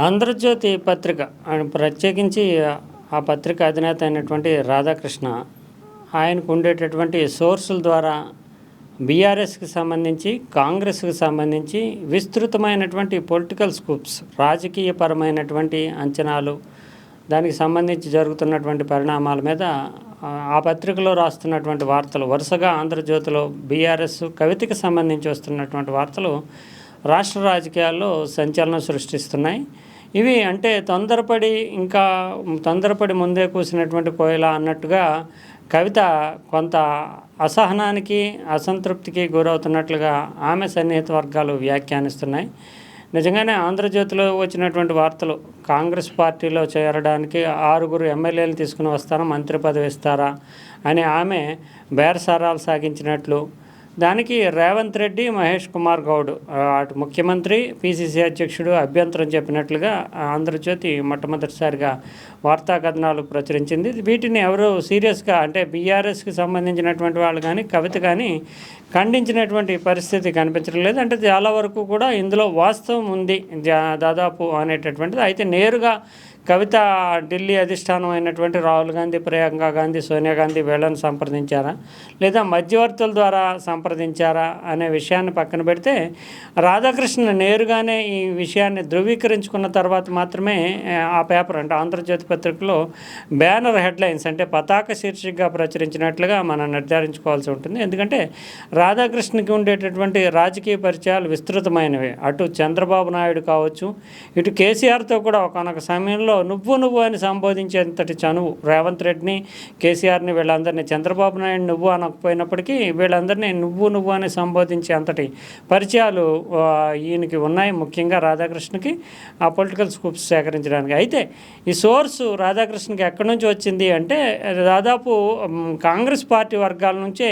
ఆంధ్రజ్యోతి పత్రిక ఆయన ప్రత్యేకించి ఆ పత్రిక అధినేత అయినటువంటి రాధాకృష్ణ ఆయనకు ఉండేటటువంటి సోర్సుల ద్వారా బీఆర్ఎస్కి సంబంధించి కాంగ్రెస్కి సంబంధించి విస్తృతమైనటువంటి పొలిటికల్ స్కూప్స్ రాజకీయపరమైనటువంటి అంచనాలు దానికి సంబంధించి జరుగుతున్నటువంటి పరిణామాల మీద ఆ, ఆ పత్రికలో రాస్తున్నటువంటి వార్తలు వరుసగా ఆంధ్రజ్యోతిలో బీఆర్ఎస్ కవితకి సంబంధించి వస్తున్నటువంటి వార్తలు రాష్ట్ర రాజకీయాల్లో సంచలనం సృష్టిస్తున్నాయి. ఇవి అంటే తొందరపడి ఇంకా తొందరపడి ముందే కూసినటువంటి కోయిల అన్నట్టుగా కవిత కొంత అసహనానికి అసంతృప్తికి గురవుతున్నట్లుగా ఆమె సన్నిహిత వర్గాలు వ్యాఖ్యానిస్తున్నాయి. నిజంగానే ఆంధ్రజ్యోతిలో వచ్చినటువంటి వార్తలు కాంగ్రెస్ పార్టీలో చేరడానికి ఆరుగురు ఎమ్మెల్యేలు తీసుకుని వస్తారా మంత్రి పదవి ఇస్తారా అని ఆమె బేరసారాలు సాగించినట్లు దానికి రేవంత్ రెడ్డి మహేష్ కుమార్ గౌడ్ అటు ముఖ్యమంత్రి పిసిసి అధ్యక్షుడు అభ్యంతరం చెప్పినట్లుగా ఆంధ్రజ్యోతి మొట్టమొదటిసారిగా వార్తా కథనాలు ప్రచురించింది. వీటిని ఎవరు సీరియస్గా అంటే బీఆర్ఎస్కి సంబంధించినటువంటి వాళ్ళు కానీ కవిత కానీ ఖండించినటువంటి పరిస్థితి కనిపించడం లేదు. అంటే చాలా వరకు కూడా ఇందులో వాస్తవం ఉంది. దాదాపు అనేటటువంటిది. అయితే నేరుగా కవిత ఢిల్లీ అధిష్టానం అయినటువంటి రాహుల్ గాంధీ ప్రియాంక గాంధీ సోనియా గాంధీ వీళ్ళని సంప్రదించారా? లేదా మధ్యవర్తుల ద్వారా సంప్రదించారా అనే విషయాన్ని పక్కన పెడితే రాధాకృష్ణ నేరుగానే ఈ విషయాన్ని ధృవీకరించుకున్న తర్వాత మాత్రమే ఆ, ఆ పేపర్ అంటే ఆంధ్రజ్యోతి పత్రికలో బ్యానర్ హెడ్లైన్స్ అంటే పతాక శీర్షికగా ప్రచురించినట్లుగా మనం నిర్ధారించుకోవాల్సి ఉంటుంది. ఎందుకంటే రాధాకృష్ణకి ఉండేటటువంటి రాజకీయ పరిచయాలు విస్తృతమైనవి. అటు చంద్రబాబు నాయుడు కావచ్చు ఇటు కేసీఆర్తో కూడా ఒకనొక సమయంలో నువ్వు నువ్వు అని సంబోధించేంతటి చనువు రేవంత్ రెడ్డిని కేసీఆర్ని వీళ్ళందరినీ చంద్రబాబు నాయుడు నువ్వు అనకపోయినప్పటికీ వీళ్ళందరినీ నువ్వు నువ్వు అని సంబోధించే అంతటి పరిచయాలు ఈయనకి ఉన్నాయి. ముఖ్యంగా రాధాకృష్ణకి ఆ పొలిటికల్ స్కూప్స్ సేకరించడానికి. అయితే ఈ సోర్సు రాధాకృష్ణకి ఎక్కడి నుంచి వచ్చింది అంటే దాదాపు కాంగ్రెస్ పార్టీ వర్గాల నుంచే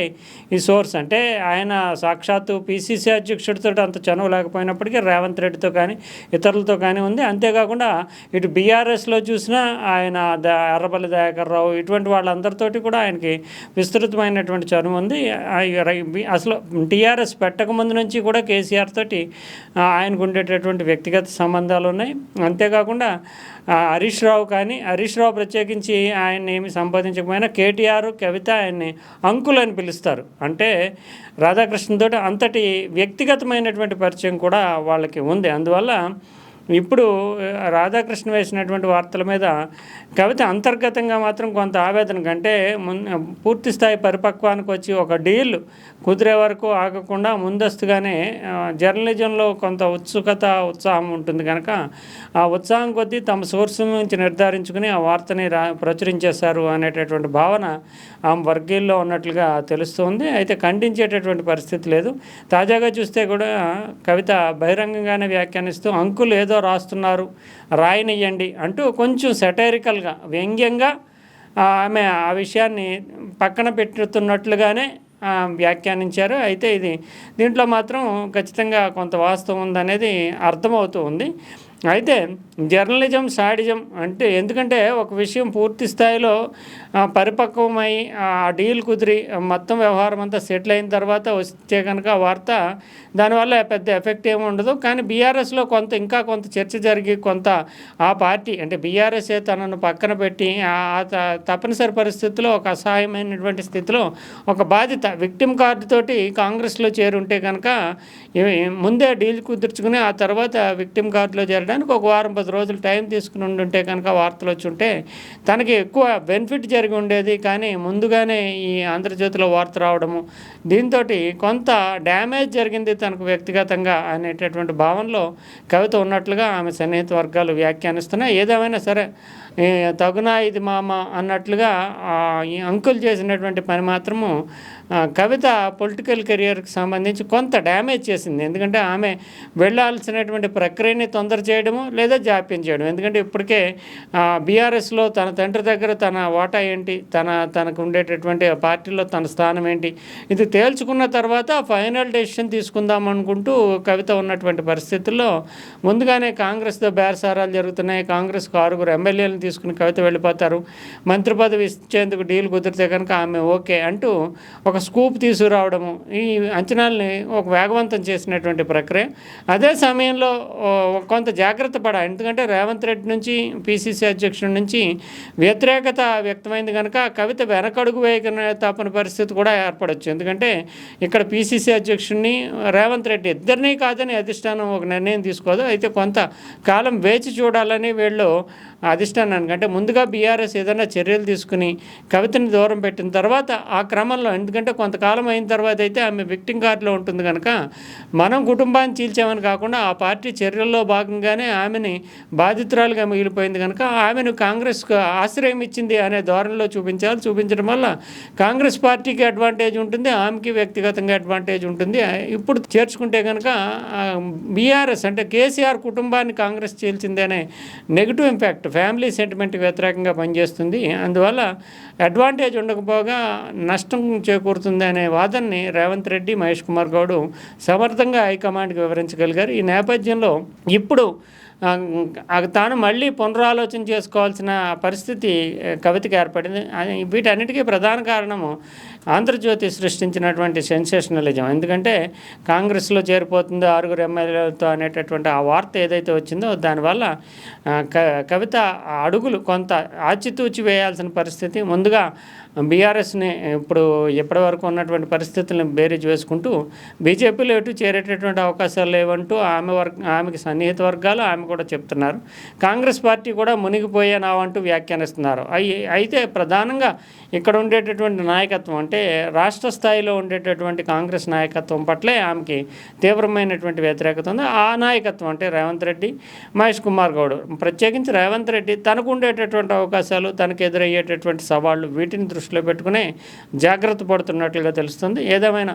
ఈ సోర్స్. అంటే ఆయన సాక్షాత్తు పిసిసి అధ్యక్షుడితో అంత చనువు లేకపోయినప్పటికీ రేవంత్ రెడ్డితో కానీ ఇతరులతో కానీ ఉంది. అంతేకాకుండా ఇటు బీఆర్ టీఆర్ఎస్లో చూసినా ఆయన ద ఎర్రబల్లి దయాకర్ రావు ఇటువంటి వాళ్ళందరితోటి కూడా ఆయనకి విస్తృతమైనటువంటి చనువు ఉంది. అసలు టీఆర్ఎస్ పెట్టకముందు నుంచి కూడా కేసీఆర్ తోటి ఆయనకు ఉండేటటువంటి వ్యక్తిగత సంబంధాలు ఉన్నాయి. అంతేకాకుండా హరీష్ రావు కానీ హరీష్ రావు ప్రత్యేకించి ఆయన్ని ఏమి సంపాదించకపోయినా కేటీఆర్ కవిత ఆయన్ని అంకుల్ అని పిలుస్తారు. అంటే రాధాకృష్ణతో అంతటి వ్యక్తిగతమైనటువంటి పరిచయం కూడా వాళ్ళకి ఉంది. అందువల్ల ఇప్పుడు రాధాకృష్ణ వేసినటువంటి వార్తల మీద కవిత అంతర్గతంగా మాత్రం కొంత ఆవేదన. కంటే మున్ పూర్తి స్థాయి పరిపక్వానికి వచ్చి ఒక డీల్ కుదిరే వరకు ఆగకుండా ముందస్తుగానే జర్నలిజంలో కొంత ఉత్సుకత ఉత్సాహం ఉంటుంది కనుక ఆ ఉత్సాహం కొద్దీ తమ సోర్సు నుంచి నిర్ధారించుకుని ఆ వార్తని రా ప్రచురించేశారు అనేటటువంటి భావన ఆమె వర్గీల్లో ఉన్నట్లుగా తెలుస్తుంది. అయితే ఖండించేటటువంటి పరిస్థితి లేదు. తాజాగా చూస్తే కూడా కవిత బహిరంగంగానే వ్యాఖ్యానిస్తూ అంకులు ఏదో రాస్తున్నారు. రాయనియండి అంటూ కొంచెం సెటైరికల్గా వ్యంగ్యంగా ఆమె ఆ విషయాన్ని పక్కన పెట్టుతున్నట్లుగానే వ్యాఖ్యానించారు. అయితే ఇది దీంట్లో మాత్రం ఖచ్చితంగా కొంత వాస్తవం ఉందనేది అర్థమవుతూ ఉంది. అయితే జర్నలిజం సాడిజం అంటే ఎందుకంటే ఒక విషయం పూర్తి స్థాయిలో పరిపక్వమై ఆ డీల్ కుదిరి మొత్తం వ్యవహారం అంతా సెటిల్ అయిన తర్వాత వస్తే కనుక వార్త దానివల్ల పెద్ద ఎఫెక్ట్ ఏమి ఉండదు. కానీ బీఆర్ఎస్లో కొంత ఇంకా కొంత చర్చ జరిగి కొంత ఆ పార్టీ అంటే బీఆర్ఎస్ఏ తనను పక్కన పెట్టి ఆ త- తప్పనిసరి పరిస్థితిలో ఒక అసహాయమైనటువంటి స్థితిలో ఒక బాధ్యత విక్టిమ్ కార్డుతోటి కాంగ్రెస్లో చేరుంటే కనుక ముందే డీల్ కుదుర్చుకుని ఆ తర్వాత విక్టిమ్ కార్డులో దానికి ఒక వారం పది రోజులు టైం తీసుకుని ఉండుంటే కనుక వార్తలు వచ్చి ఉంటే తనకి ఎక్కువ బెనిఫిట్ జరిగి ఉండేది. కానీ ముందుగానే ఈ ఆంధ్రజ్యోతిలో వార్త రావడము దీంతో కొంత డ్యామేజ్ జరిగింది తనకు వ్యక్తిగతంగా అనేటటువంటి భావనలో కవిత ఉన్నట్లుగా ఆమె సన్నిహిత వర్గాలు వ్యాఖ్యానిస్తున్నాయి. ఏదేమైనా సరే తగునా ఇది మామ అన్నట్లుగా ఈ అంకుల్ చేసినటువంటి పని మాత్రము కవిత పొలిటికల్ కెరియర్కి సంబంధించి కొంత డ్యామేజ్ చేసింది. ఎందుకంటే ఆమె వెళ్ళాల్సినటువంటి ప్రక్రియని తొందర చేయడము లేదా జాప్యం చేయడం. ఎందుకంటే ఇప్పటికే బీఆర్ఎస్లో తన తండ్రి దగ్గర తన వాటా ఏంటి? తన తనకు ఉండేటటువంటి పార్టీలో తన స్థానం ఏంటి? ఇది తేల్చుకున్న తర్వాత ఫైనల్ డెసిషన్ తీసుకుందాం అనుకుంటూ కవిత ఉన్నటువంటి పరిస్థితుల్లో ముందుగానే కాంగ్రెస్తో బేరసారాలు జరుగుతున్నాయి. కాంగ్రెస్కు ఆరుగురు ఎమ్మెల్యేలను తీసుకుని కవిత వెళ్ళిపోతారు. మంత్రి పదవి ఇచ్చేందుకు డీల్ కుదిరితే కనుక ఆమె ఓకే అంటూ ఒక స్కూప్ తీసుకురావడము ఈ అంచనాల్ని ఒక వేగవంతం చేసినటువంటి ప్రక్రియ. అదే సమయంలో కొంత జాగ్రత్త పడాలి. ఎందుకంటే రేవంత్ రెడ్డి నుంచి పిసిసి అధ్యక్షుడి నుంచి వ్యతిరేకత వ్యక్తమైంది కనుక కవిత వెనకడుగు వేయకనే తప్పని పరిస్థితి కూడా ఏర్పడవచ్చు ఎందుకంటే ఇక్కడ పిసిసి అధ్యక్షుడిని రేవంత్ రెడ్డి ఇద్దరినీ కాదని అధిష్టానం ఒక నిర్ణయం తీసుకోదు. అయితే కొంత కాలం వేచి చూడాలని వీళ్ళు అధిష్టానానికి అంటే ముందుగా బీఆర్ఎస్ ఏదైనా చర్యలు తీసుకుని కవితని దూరం పెట్టిన తర్వాత ఆ క్రమంలో ఎందుకంటే కొంతకాలం అయిన తర్వాత అయితే ఆమె విక్టింగ్ కార్డులో ఉంటుంది కనుక మనం కుటుంబాన్ని చీల్చామని కాకుండా ఆ పార్టీ చర్యల్లో భాగంగానే ఆమెని బాధితురాలుగా మిగిలిపోయింది కనుక ఆమెను కాంగ్రెస్కు ఆశ్రయం ఇచ్చింది అనే ధోరణిలో చూపించాలి. చూపించడం వల్ల కాంగ్రెస్ పార్టీకి అడ్వాంటేజ్ ఉంటుంది ఆమెకి వ్యక్తిగతంగా అడ్వాంటేజ్ ఉంటుంది. ఇప్పుడు చేర్చుకుంటే కనుక బీఆర్ఎస్ అంటే కేసీఆర్ కుటుంబాన్ని కాంగ్రెస్ చీల్చింది అనే నెగిటివ్ ఇంపాక్ట్ ఫ్యామిలీ సెంటిమెంట్కి వ్యతిరేకంగా పనిచేస్తుంది. అందువల్ల అడ్వాంటేజ్ ఉండకపోగా నష్టం చేకూరు చేకూరుతుంది అనే వాదనని రేవంత్ రెడ్డి మహేష్ కుమార్ గౌడ్ సమర్థంగా హైకమాండ్కి వివరించగలిగారు. ఈ నేపథ్యంలో ఇప్పుడు తాను మళ్ళీ పునరాలోచన చేసుకోవాల్సిన పరిస్థితి కవితకి ఏర్పడింది. వీటన్నిటికీ ప్రధాన కారణము ఆంధ్రజ్యోతి సృష్టించినటువంటి సెన్సేషనలిజం. ఎందుకంటే కాంగ్రెస్లో చేరిపోతుంది ఆరుగురు ఎమ్మెల్యేలతో అనేటటువంటి ఆ వార్త ఏదైతే వచ్చిందో దానివల్ల క కవిత ఆ అడుగులు కొంత ఆచితూచి వేయాల్సిన పరిస్థితి ముందుగా బీఆర్ఎస్ని ఇప్పుడు ఎప్పటి వరకు ఉన్నటువంటి పరిస్థితులను బేరీజ్ వేసుకుంటూ బీజేపీలో ఎటు చేరేటటువంటి అవకాశాలు లేవంటూ ఆమె వర్గ ఆమెకి సన్నిహిత వర్గాలు ఆమె కూడా చెప్తున్నారు. కాంగ్రెస్ పార్టీ కూడా మునిగిపోయానావంటూ వ్యాఖ్యానిస్తున్నారు. అయి అయితే ప్రధానంగా ఇక్కడ ఉండేటటువంటి నాయకత్వం అంటే రాష్ట్ర స్థాయిలో ఉండేటటువంటి కాంగ్రెస్ నాయకత్వం పట్లే ఆమెకి తీవ్రమైనటువంటి వ్యతిరేకత ఉంది. ఆ నాయకత్వం అంటే రేవంత్ రెడ్డి మహేష్ కుమార్ గౌడ్. ప్రత్యేకించి రేవంత్ రెడ్డి తనకు ఉండేటటువంటి అవకాశాలు తనకు ఎదురయ్యేటటువంటి సవాళ్ళు వీటిని దృష్టి దృష్టిలో పెట్టుకుని జాగ్రత్త పడుతున్నట్లుగా తెలుస్తుంది. ఏదేమైనా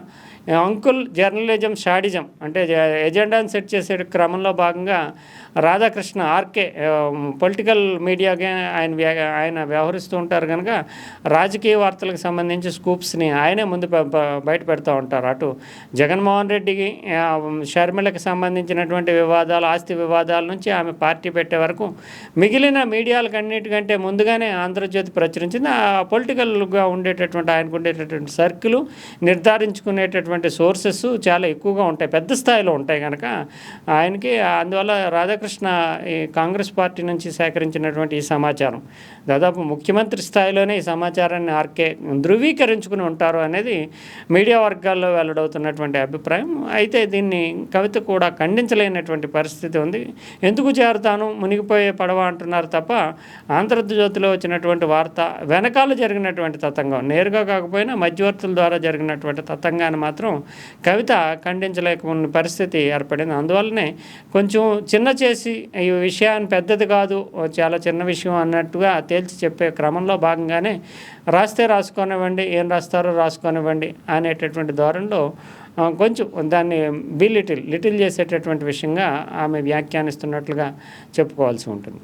అంకుల్ జర్నలిజం షాడిజం అంటే ఎజెండాను సెట్ చేసే క్రమంలో భాగంగా రాధాకృష్ణ ఆర్కే పొలిటికల్ మీడియాగా ఆయన ఆయన వ్యవహరిస్తూ ఉంటారు కనుక రాజకీయ వార్తలకు సంబంధించి స్కూప్స్ని ఆయనే ముందు బయట పెడతా ఉంటారు. అటు జగన్మోహన్ రెడ్డికి షర్మిలకు షర్మిలకి సంబంధించినటువంటి వివాదాలు ఆస్తి వివాదాల నుంచి ఆమె పార్టీ పెట్టే వరకు మిగిలిన మీడియాలకు అన్నిటికంటే ముందుగానే ఆంధ్రజ్యోతి ప్రచురించింది. ఆ పొలిటికల్గా ఉండేటటువంటి ఆయనకు ఉండేటటువంటి సర్కిల్ నిర్ధారించుకునేటటువంటి సోర్సెస్ చాలా ఎక్కువగా ఉంటాయి పెద్ద స్థాయిలో ఉంటాయి కనుక ఆయనకి అందువల్ల రాధాకృష్ణ ఈ కాంగ్రెస్ పార్టీ నుంచి సేకరించినటువంటి ఈ సమాచారం. దాదాపు ముఖ్యమంత్రి స్థాయిలోనే ఈ సమాచారాన్ని ఆర్కే ధృవీకరించుకుని ఉంటారు అనేది మీడియా వర్గాల్లో వెల్లడవుతున్నటువంటి అభిప్రాయం. అయితే దీన్ని కవిత కూడా ఖండించలేనటువంటి పరిస్థితి ఉంది. ఎందుకు చేరుతాను? మునిగిపోయే పడవ అంటున్నారు తప్ప ఆంధ్రజ్యోతిలో వచ్చినటువంటి వార్త వెనకాల జరిగినటువంటి తతంగం. నేరుగా కాకపోయినా మధ్యవర్తుల ద్వారా జరిగినటువంటి తతంగాన్ని మాత్రం కవిత ఖండించలేకున్న పరిస్థితి ఏర్పడింది. అందువల్లనే కొంచెం చిన్న చేసి ఈ విషయాన్ని పెద్దది కాదు చాలా చిన్న విషయం అన్నట్టుగా తేల్చి చెప్పే క్రమంలో భాగంగానే రాస్తే రాసుకోనివ్వండి ఏం రాస్తారో రాసుకోనివ్వండి అనేటటువంటి ధోరణిలో కొంచెం దాన్ని బి లిటిల్ లిటిల్ చేసేటటువంటి విషయంగా ఆమె వ్యాఖ్యానిస్తున్నట్లుగా చెప్పుకోవాల్సి ఉంటుంది.